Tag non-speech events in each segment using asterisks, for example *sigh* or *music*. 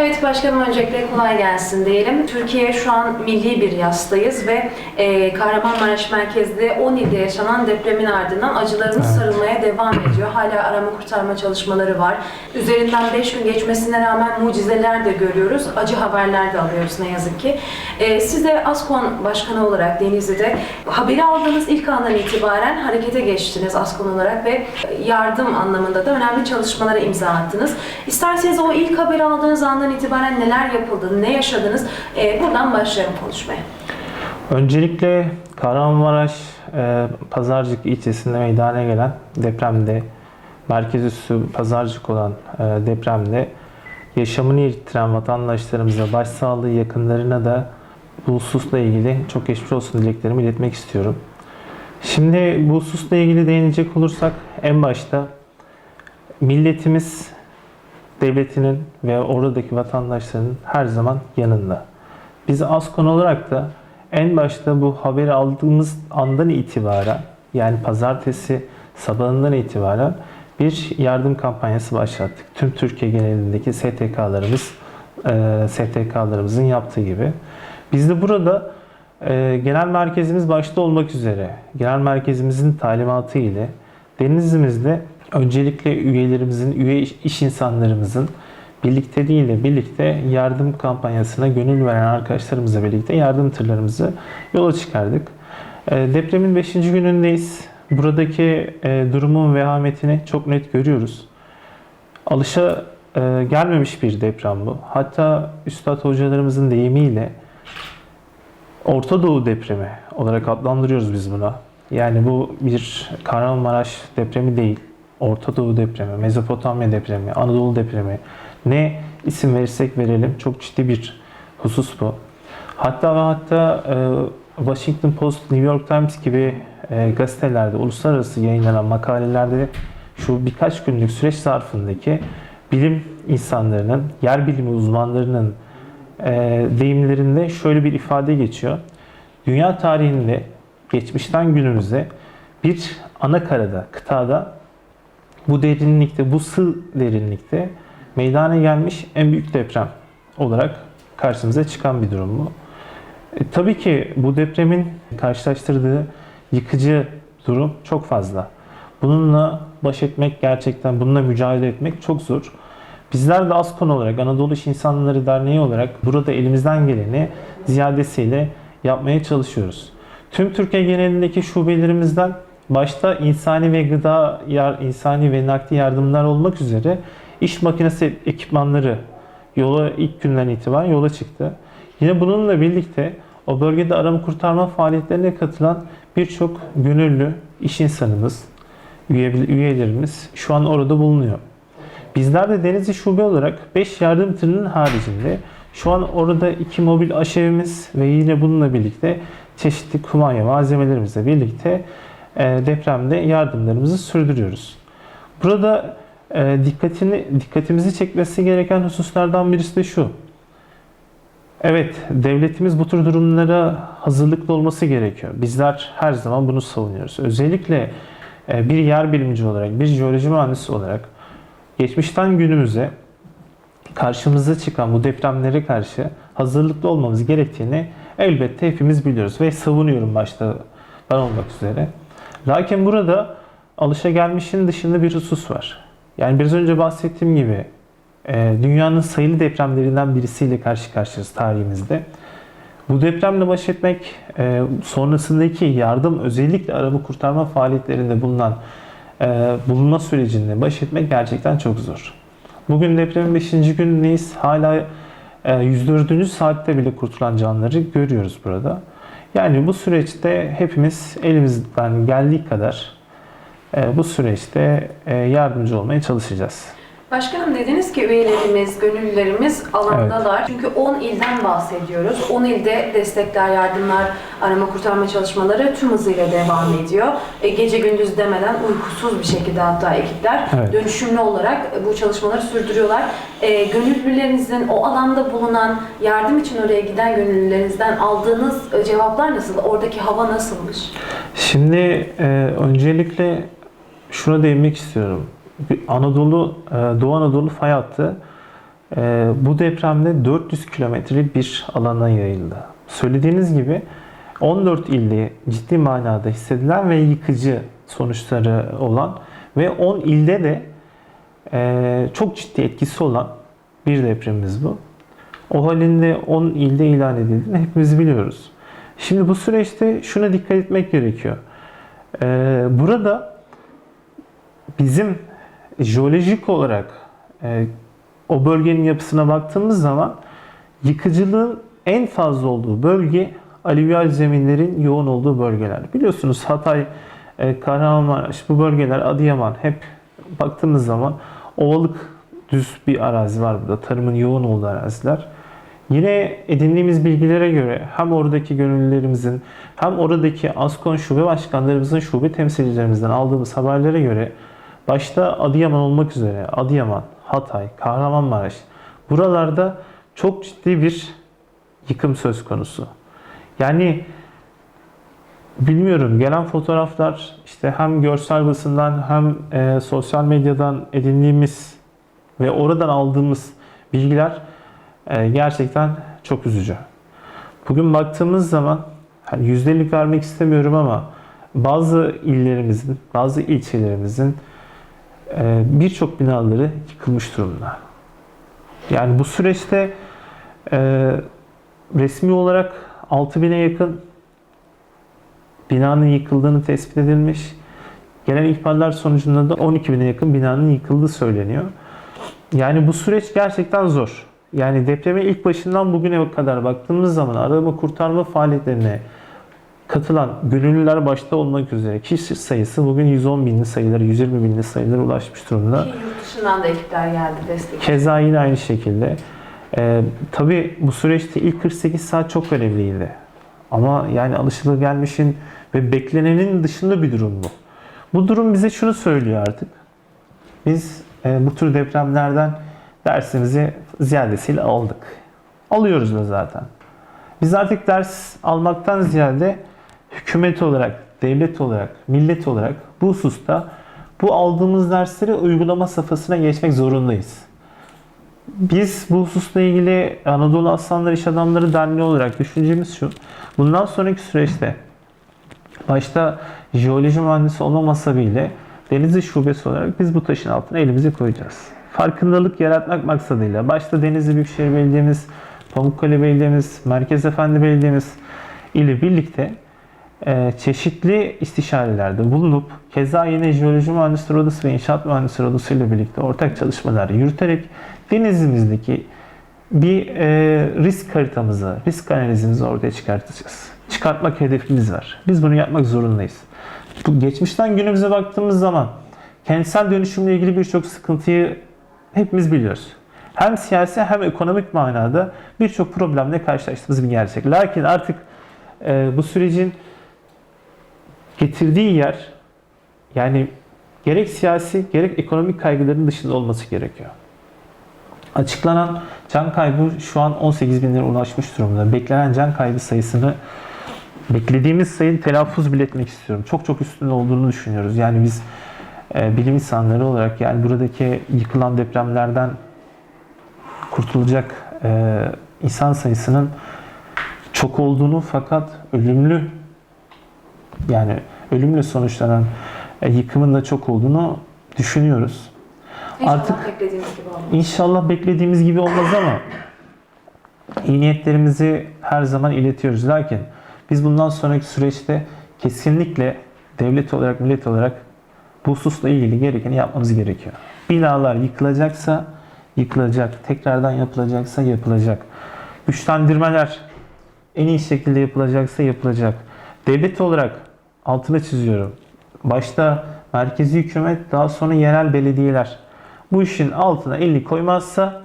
Evet başkanım öncelikle kolay gelsin diyelim. Türkiye şu an milli bir yastayız ve e, Kahramanmaraş merkezli 10 ilde yaşanan depremin ardından acılarımız Evet. sarılmaya devam ediyor. Hala arama kurtarma çalışmaları var. Üzerinden 5 gün geçmesine rağmen mucizeler de görüyoruz. Acı haberler de alıyoruz ne yazık ki. E, siz de ASKON Başkanı olarak Denizli'de haberi aldığınız ilk andan itibaren harekete geçtiniz ASKON olarak ve yardım anlamında da önemli çalışmalara imza attınız. İsterseniz o ilk haberi aldığınız andan itibaren neler yapıldı, ne yaşadınız? E, buradan başlayalım konuşmaya. Öncelikle Kahramanmaraş e, Pazarcık ilçesinde meydana gelen depremde, merkez üssü Pazarcık olan e, depremde yaşamını yitiren vatandaşlarımıza, başsağlığı yakınlarına da bu hususla ilgili çok geçmiş olsun dileklerimi iletmek istiyorum. Şimdi bu hususla ilgili değinecek olursak en başta milletimiz devletinin ve oradaki vatandaşların her zaman yanında. Biz ASKON olarak da en başta bu haberi aldığımız andan itibaren yani pazartesi sabahından itibaren bir yardım kampanyası başlattık. Tüm Türkiye genelindeki STK'larımız e, STK'larımızın yaptığı gibi. Biz de burada e, genel merkezimiz başta olmak üzere genel merkezimizin talimatı ile Denizli'mizde öncelikle üyelerimizin, üye iş- insanlarımızın birlikteliğiyle birlikte yardım kampanyasına gönül veren arkadaşlarımızla birlikte yardım tırlarımızı yola çıkardık. E, Depremin 5. günündeyiz. Buradaki e, durumun vehametini çok net görüyoruz. Alışa e, gelmemiş bir deprem bu. Hatta Üstad hocalarımızın deyimiyle Orta Doğu depremi olarak adlandırıyoruz biz buna. Yani bu bir Kahramanmaraş depremi değil. Orta Doğu depremi, Mezopotamya depremi, Anadolu depremi. Ne isim verirsek verelim çok ciddi bir husus bu. Hatta ve hatta e, Washington Post, New York Times gibi e, gazetelerde, uluslararası yayınlanan makalelerde şu birkaç günlük süreç zarfındaki bilim insanlarının, yer bilimi uzmanlarının e, deyimlerinde şöyle bir ifade geçiyor. Dünya tarihinde geçmişten günümüze bir ana karada, kıtada bu derinlikte, bu sığ derinlikte meydana gelmiş en büyük deprem olarak karşımıza çıkan bir durum bu. E, tabii ki bu depremin karşılaştırdığı yıkıcı durum çok fazla. Bununla baş etmek gerçekten, bununla mücadele etmek çok zor. Bizler de ASKON olarak, Anadolu İş İnsanları Derneği olarak burada elimizden geleni ziyadesiyle yapmaya çalışıyoruz. Tüm Türkiye genelindeki şubelerimizden başta insani ve gıda, yar, insani ve nakdi yardımlar olmak üzere iş makinesi ekipmanları yola ilk günden itibaren yola çıktı. Yine bununla birlikte o bölgede arama kurtarma faaliyetlerine katılan birçok gönüllü iş insanımız, üye, üyelerimiz şu an orada bulunuyor. Bizler de Denizli Şube olarak 5 yardım tırının haricinde şu an orada iki mobil aşevimiz ve yine bununla birlikte çeşitli kumanya malzemelerimizle birlikte depremde yardımlarımızı sürdürüyoruz. Burada e, dikkatini dikkatimizi çekmesi gereken hususlardan birisi de şu. Evet, devletimiz bu tür durumlara hazırlıklı olması gerekiyor. Bizler her zaman bunu savunuyoruz. Özellikle e, bir yer bilimci olarak, bir jeoloji mühendisi olarak geçmişten günümüze karşımıza çıkan bu depremlere karşı hazırlıklı olmamız gerektiğini elbette hepimiz biliyoruz ve savunuyorum başta ben olmak üzere. Lakin burada alışagelmişin dışında bir husus var. Yani biraz önce bahsettiğim gibi e, dünyanın sayılı depremlerinden birisiyle karşı karşıyayız tarihimizde. Bu depremle baş etmek, e, sonrasındaki yardım özellikle arama kurtarma faaliyetlerinde bulunan e, bulunma sürecinde baş etmek gerçekten çok zor. Bugün depremin 5. günündeyiz. Hala e, 104. saatte bile kurtulan canları görüyoruz burada. Yani bu süreçte hepimiz elimizden geldiği kadar e, bu süreçte e, yardımcı olmaya çalışacağız. Başkanım dediniz ki üyelerimiz, gönüllülerimiz alandalar. Çünkü 10 ilden bahsediyoruz. 10 ilde destekler, yardımlar, arama kurtarma çalışmaları tüm hızıyla devam ediyor. E, gece gündüz demeden uykusuz bir şekilde hatta ekipler Evet. dönüşümlü olarak bu çalışmaları sürdürüyorlar. E, gönüllülerinizin o alanda bulunan, yardım için oraya giden gönüllülerinizden aldığınız e, cevaplar nasıl? Oradaki hava nasılmış? Şimdi e, öncelikle şuna değinmek istiyorum. Anadolu, e, Doğu Anadolu fay hattı e, bu depremde 400 kilometrelik bir alana yayıldı. Söylediğiniz gibi 14 ilde ciddi manada hissedilen ve yıkıcı sonuçları olan ve 10 ilde de e, çok ciddi etkisi olan bir depremimiz bu. O halinde 10 ilde ilan edildiğini hepimiz biliyoruz. Şimdi bu süreçte şuna dikkat etmek gerekiyor. Burada bizim jeolojik olarak e, o bölgenin yapısına baktığımız zaman yıkıcılığın en fazla olduğu bölge alüvyal zeminlerin yoğun olduğu bölgeler. Biliyorsunuz Hatay, e, Kahramanmaraş bu bölgeler Adıyaman hep baktığımız zaman ovalık düz bir arazi var burada. Tarımın yoğun olduğu araziler. Yine edindiğimiz bilgilere göre hem oradaki gönüllülerimizin hem oradaki ASKON şube başkanlarımızın şube temsilcilerimizden aldığımız haberlere göre başta Adıyaman olmak üzere Adıyaman, Hatay, Kahramanmaraş buralarda çok ciddi bir yıkım söz konusu. Yani bilmiyorum gelen fotoğraflar işte hem görsel basından hem e, sosyal medyadan edindiğimiz ve oradan aldığımız bilgiler e, gerçekten çok üzücü. Bugün baktığımız zaman hani yüzdelik vermek istemiyorum ama bazı illerimizin, bazı ilçelerimizin birçok binaları yıkılmış durumda. Yani bu süreçte e, resmi olarak 6000'e yakın binanın yıkıldığını tespit edilmiş. Gelen ihbarlar sonucunda da 12.000'e yakın binanın yıkıldığı söyleniyor. Yani bu süreç gerçekten zor. Yani depremin ilk başından bugüne kadar baktığımız zaman arama kurtarma faaliyetlerine katılan gönüllüler başta olmak üzere kişi sayısı bugün 110 binli sayıları, 120 binli sayılara ulaşmış durumda. Ki yurt dışından da ekipler geldi destek. Keza yine aynı şekilde. Ee, tabii bu süreçte ilk 48 saat çok önemliydi. Ama yani alışılagelmişin ve beklenenin dışında bir durum bu. Bu durum bize şunu söylüyor artık. Biz e, bu tür depremlerden dersimizi ziyadesiyle aldık. Alıyoruz da zaten. Biz artık ders almaktan ziyade hükümet olarak, devlet olarak, millet olarak bu hususta bu aldığımız dersleri uygulama safhasına geçmek zorundayız. Biz bu hususla ilgili Anadolu Aslanlar İş Adamları Derneği olarak düşüncemiz şu. Bundan sonraki süreçte başta jeoloji mühendisi olmamasa bile Denizli Şubesi olarak biz bu taşın altına elimizi koyacağız. Farkındalık yaratmak maksadıyla başta Denizli Büyükşehir Belediye'miz, Pamukkale Belediye'miz, Merkez Efendi Belediye'miz ile birlikte çeşitli istişarelerde bulunup keza yine Jeoloji Mühendisleri Odası ve İnşaat Mühendisleri Odası ile birlikte ortak çalışmalar yürüterek denizimizdeki bir e, risk haritamızı, risk analizimizi ortaya çıkartacağız. Çıkartmak hedefimiz var. Biz bunu yapmak zorundayız. Bu geçmişten günümüze baktığımız zaman kentsel dönüşümle ilgili birçok sıkıntıyı hepimiz biliyoruz. Hem siyasi hem ekonomik manada birçok problemle karşılaştığımız bir gerçek. Lakin artık e, bu sürecin getirdiği yer yani gerek siyasi gerek ekonomik kaygıların dışında olması gerekiyor. Açıklanan can kaybı şu an 18 binlere ulaşmış durumda. Beklenen can kaybı sayısını beklediğimiz sayının telaffuz bile etmek istiyorum. Çok çok üstünde olduğunu düşünüyoruz. Yani biz e, bilim insanları olarak yani buradaki yıkılan depremlerden kurtulacak e, insan sayısının çok olduğunu fakat ölümlü yani ölümle sonuçlanan e, yıkımın da çok olduğunu düşünüyoruz. İnşallah Artık- beklediğimiz gibi olmaz. İnşallah beklediğimiz gibi olmaz ama iyi niyetlerimizi her zaman iletiyoruz. Lakin biz bundan sonraki süreçte kesinlikle devlet olarak, millet olarak bu hususla ilgili gerekeni yapmamız gerekiyor. Binalar yıkılacaksa yıkılacak, tekrardan yapılacaksa yapılacak. Güçlendirmeler en iyi şekilde yapılacaksa yapılacak. Devlet olarak altını çiziyorum. Başta merkezi hükümet, daha sonra yerel belediyeler bu işin altına elini koymazsa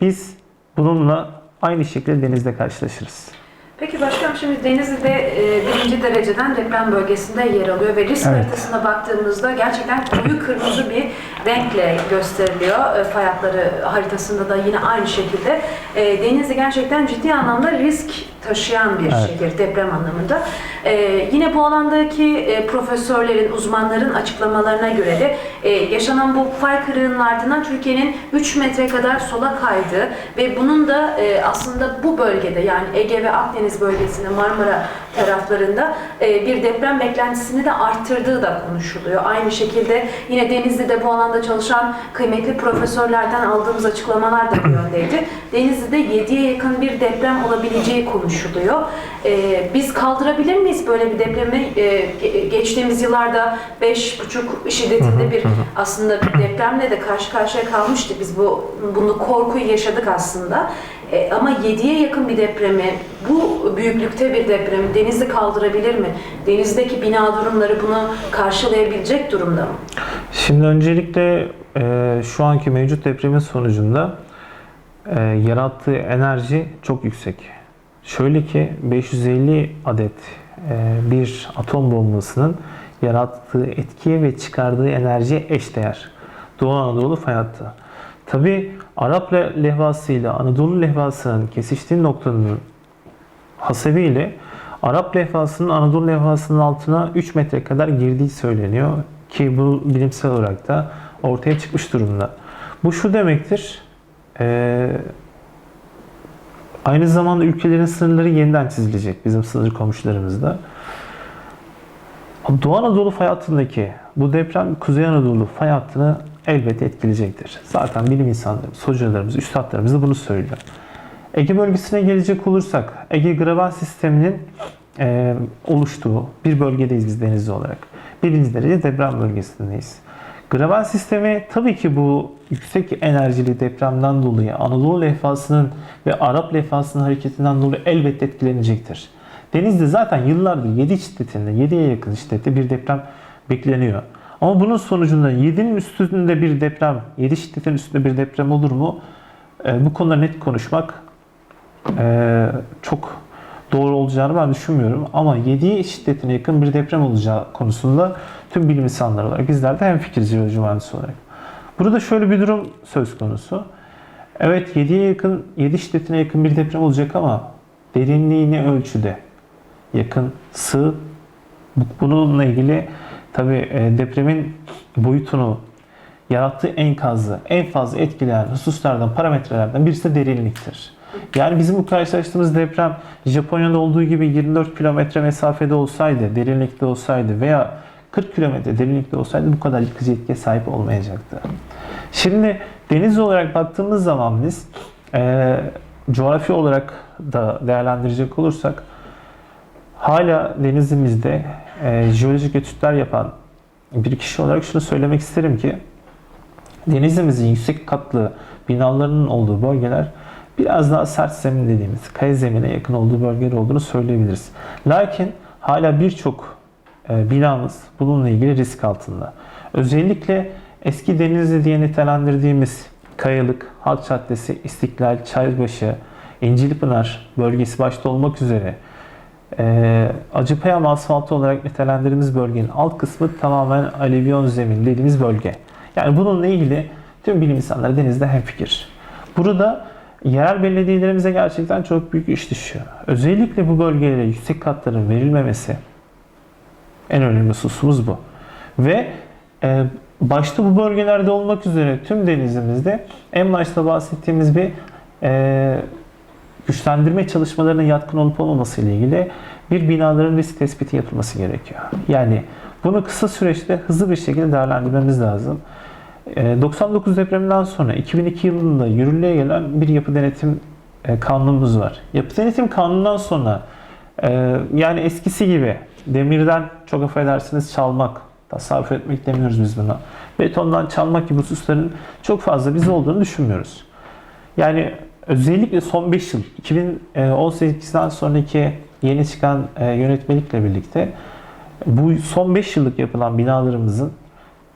biz bununla aynı şekilde denizde karşılaşırız. Peki başkanım şimdi Denizli'de e, birinci dereceden deprem bölgesinde yer alıyor ve risk Evet. haritasına baktığımızda gerçekten koyu kırmızı bir renkle gösteriliyor. E, fay hatları haritasında da yine aynı şekilde. E, Denizli gerçekten ciddi anlamda risk taşıyan bir Evet. şehir deprem anlamında. E, yine bu alandaki e, profesörlerin, uzmanların açıklamalarına göre de e, yaşanan bu fay kırığının ardından Türkiye'nin 3 metre kadar sola kaydı ve bunun da e, aslında bu bölgede yani Ege ve Akdeniz bölgesinde Marmara taraflarında e, bir deprem beklentisini de arttırdığı da konuşuluyor. Aynı şekilde yine Denizli'de bu alanda çalışan kıymetli profesörlerden aldığımız açıklamalar da bu *clears throat* yöndeydi. Denizli'de 7'ye yakın bir deprem olabileceği konuşuluyor. E, biz kaldırabilir miyiz böyle bir depremi? E, ge- geçtiğimiz yıllarda 5,5 şiddetinde bir aslında bir depremle de karşı karşıya kalmıştık. Biz bu bunu korkuyu yaşadık aslında. E, ama 7'ye yakın bir depremi, bu büyüklükte bir depremi Denizli kaldırabilir mi? Denizdeki bina durumları bunu karşılayabilecek durumda mı? Şimdi öncelikle e, şu anki mevcut depremin sonucunda e, yarattığı enerji çok yüksek. Şöyle ki 550 adet e, bir atom bombasının yarattığı etkiye ve çıkardığı enerjiye eşdeğer. Doğu Anadolu fay hattı. Tabi Arap le- levhası ile Anadolu levhasının kesiştiği noktanın hasebiyle Arap levhasının Anadolu levhasının altına 3 metre kadar girdiği söyleniyor ki bu bilimsel olarak da ortaya çıkmış durumda. Bu şu demektir, eee, aynı zamanda ülkelerin sınırları yeniden çizilecek bizim sınır komşularımızda. Doğu Anadolu fay hattındaki bu deprem Kuzey Anadolu fay hattını elbette etkileyecektir. Zaten bilim insanlarımız, hocalarımız, üstadlarımız da bunu söylüyor. Ege bölgesine gelecek olursak, Ege graben sisteminin e, oluştuğu bir bölgedeyiz biz Denizli olarak. Birinci derece deprem bölgesindeyiz. Graben sistemi tabii ki bu yüksek enerjili depremden dolayı Anadolu levhasının ve Arap levhasının hareketinden dolayı elbette etkilenecektir. Denizli zaten yıllardır 7 şiddetinde, 7'ye yakın şiddette bir deprem bekleniyor. Ama bunun sonucunda 7'nin üstünde bir deprem, 7 şiddetin üstünde bir deprem olur mu? E, bu konuda net konuşmak e, çok doğru olacağını ben düşünmüyorum. Ama 7 şiddetine yakın bir deprem olacağı konusunda tüm bilim insanları olarak bizler de hemfikiriz jeoloji mühendisi olarak. Burada şöyle bir durum söz konusu. Evet 7'ye yakın, 7 şiddetine yakın bir deprem olacak ama derinliği ne ölçüde? Yakın, sığ. Bu- Bununla ilgili tabi depremin boyutunu yarattığı enkazı en fazla etkileyen hususlardan, parametrelerden birisi de derinliktir. Yani bizim bu karşılaştığımız deprem Japonya'da olduğu gibi 24 kilometre mesafede olsaydı, derinlikte olsaydı veya 40 kilometre derinlikte olsaydı bu kadar yıkıcı etkiye sahip olmayacaktı. Şimdi deniz olarak baktığımız zaman biz e, coğrafi olarak da değerlendirecek olursak hala denizimizde e, jeolojik etütler yapan bir kişi olarak şunu söylemek isterim ki denizimizin yüksek katlı binalarının olduğu bölgeler biraz daha sert zemin dediğimiz kaya zemine yakın olduğu bölgeler olduğunu söyleyebiliriz. Lakin hala birçok e, binamız bununla ilgili risk altında. Özellikle eski Denizli diye nitelendirdiğimiz Kayalık, Halk Caddesi, İstiklal, Çaybaşı, İncilpınar bölgesi başta olmak üzere e, Acıpayam asfaltı olarak nitelendirdiğimiz bölgenin alt kısmı tamamen alüvyon zemin dediğimiz bölge. Yani bununla ilgili tüm bilim insanları denizde hemfikir. Burada yerel belediyelerimize gerçekten çok büyük iş düşüyor. Özellikle bu bölgelere yüksek katların verilmemesi en önemli hususumuz bu. Ve e, başta bu bölgelerde olmak üzere tüm denizimizde en başta bahsettiğimiz bir e, güçlendirme çalışmalarına yatkın olup olmaması ile ilgili bir binaların risk tespiti yapılması gerekiyor. Yani bunu kısa süreçte hızlı bir şekilde değerlendirmemiz lazım. E, 99 depreminden sonra 2002 yılında yürürlüğe gelen bir yapı denetim e, kanunumuz var. Yapı denetim kanunundan sonra e, yani eskisi gibi demirden çok affedersiniz çalmak, tasarruf etmek demiyoruz biz buna. Betondan çalmak gibi hususların çok fazla biz olduğunu düşünmüyoruz. Yani özellikle son 5 yıl 2018'den sonraki yeni çıkan e, yönetmelikle birlikte bu son 5 yıllık yapılan binalarımızın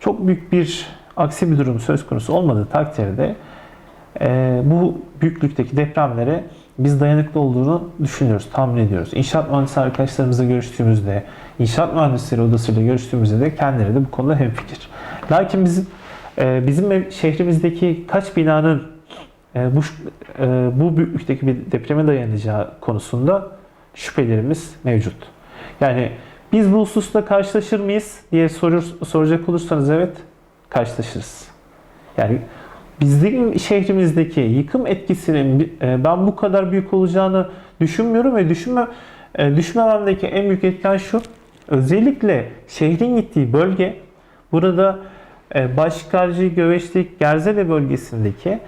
çok büyük bir aksi bir durum söz konusu olmadığı takdirde e, bu büyüklükteki depremlere biz dayanıklı olduğunu düşünüyoruz, tahmin ediyoruz. İnşaat mühendisi arkadaşlarımızla görüştüğümüzde, inşaat mühendisleri odasıyla görüştüğümüzde de kendileri de bu konuda hemfikir. Lakin bizim e, bizim şehrimizdeki kaç binanın bu e, bu büyüklükteki bir depreme dayanacağı konusunda şüphelerimiz mevcut. Yani biz bu hususta karşılaşır mıyız diye sorur, soracak olursanız evet karşılaşırız. Yani bizim şehrimizdeki yıkım etkisinin e, ben bu kadar büyük olacağını düşünmüyorum ve düşünme, e, düşmememdeki en büyük etken şu. Özellikle şehrin gittiği bölge burada Başkarcı, Göveçlik, Gerzele bölgesindeki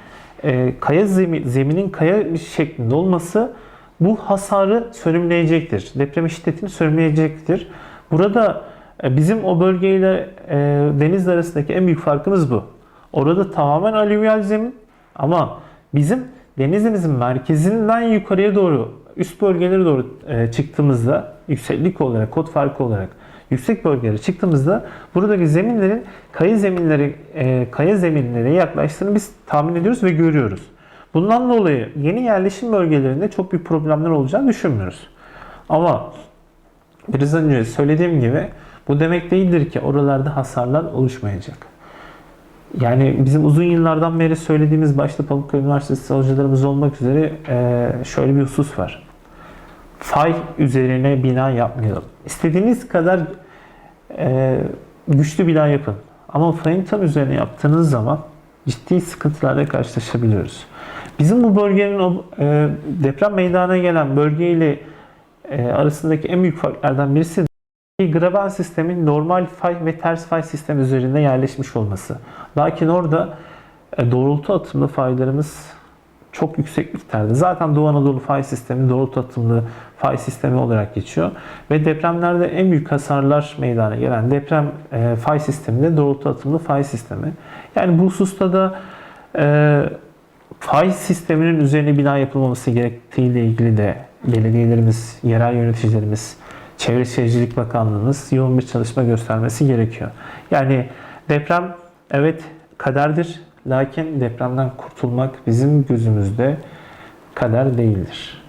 e, kaya zemi- zeminin kaya şeklinde olması bu hasarı sönümleyecektir. Deprem şiddetini sönümleyecektir. Burada e, bizim o bölgeyle e, deniz arasındaki en büyük farkımız bu. Orada tamamen alüvyal zemin ama bizim denizimizin merkezinden yukarıya doğru üst bölgelere doğru e, çıktığımızda yükseklik olarak, kod farkı olarak yüksek bölgelere çıktığımızda buradaki zeminlerin kaya zeminleri e, kaya zeminlere yaklaştığını biz tahmin ediyoruz ve görüyoruz. Bundan dolayı yeni yerleşim bölgelerinde çok büyük problemler olacağını düşünmüyoruz. Ama biraz önce söylediğim gibi bu demek değildir ki oralarda hasarlar oluşmayacak. Yani bizim uzun yıllardan beri söylediğimiz başta Pamukkale Üniversitesi hocalarımız olmak üzere e, şöyle bir husus var. Fay üzerine bina yapmayalım. İstediğiniz kadar e, güçlü bina yapın. Ama fayın tam üzerine yaptığınız zaman ciddi sıkıntılarla karşılaşabiliyoruz. Bizim bu bölgenin o e, deprem meydana gelen bölgeyle e, arasındaki en büyük farklardan birisi bir graben sistemin normal fay ve ters fay sistemi üzerinde yerleşmiş olması. Lakin orada e, doğrultu atımlı faylarımız çok yüksek miktarda. Zaten Doğu Anadolu fay sistemi doğrultu atımlı fay sistemi olarak geçiyor. Ve depremlerde en büyük hasarlar meydana gelen deprem e, fay sistemi de doğrultu atımlı fay sistemi. Yani bu hususta da e, fay sisteminin üzerine bina yapılmaması gerektiğiyle ilgili de belediyelerimiz, yerel yöneticilerimiz, Çevre Şehircilik Bakanlığımız yoğun bir çalışma göstermesi gerekiyor. Yani deprem evet kaderdir. Lakin depremden kurtulmak bizim gözümüzde kader değildir.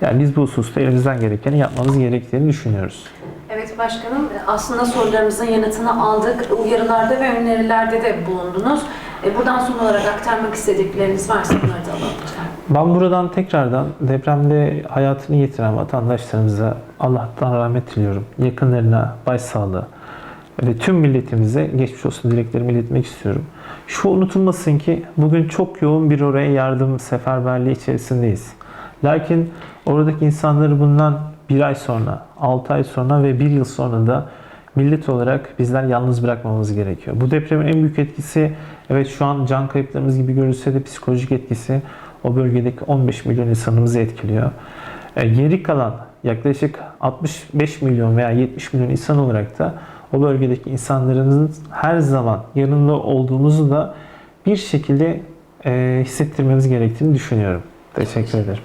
Yani biz bu hususta elimizden gerekeni yapmamız gerektiğini düşünüyoruz. Evet başkanım aslında sorularımızın yanıtını aldık. Uyarılarda ve önerilerde de bulundunuz. E, Buradan son olarak aktarmak istedikleriniz varsa bunları da alalım. Ben buradan tekrardan depremde hayatını yitiren vatandaşlarımıza Allah'tan rahmet diliyorum. Yakınlarına başsağlığı ve tüm milletimize geçmiş olsun dileklerimi iletmek istiyorum. Şu unutulmasın ki bugün çok yoğun bir oraya yardım seferberliği içerisindeyiz. Lakin oradaki insanları bundan bir ay sonra, 6 ay sonra ve bir yıl sonra da millet olarak bizler yalnız bırakmamamız gerekiyor. Bu depremin en büyük etkisi evet şu an can kayıplarımız gibi görülse de psikolojik etkisi o bölgedeki 15 milyon insanımızı etkiliyor. E, geri kalan yaklaşık 65 milyon veya 70 milyon insan olarak da o bölgedeki insanların her zaman yanında olduğumuzu da bir şekilde e, hissettirmemiz gerektiğini düşünüyorum. Teşekkür ederim.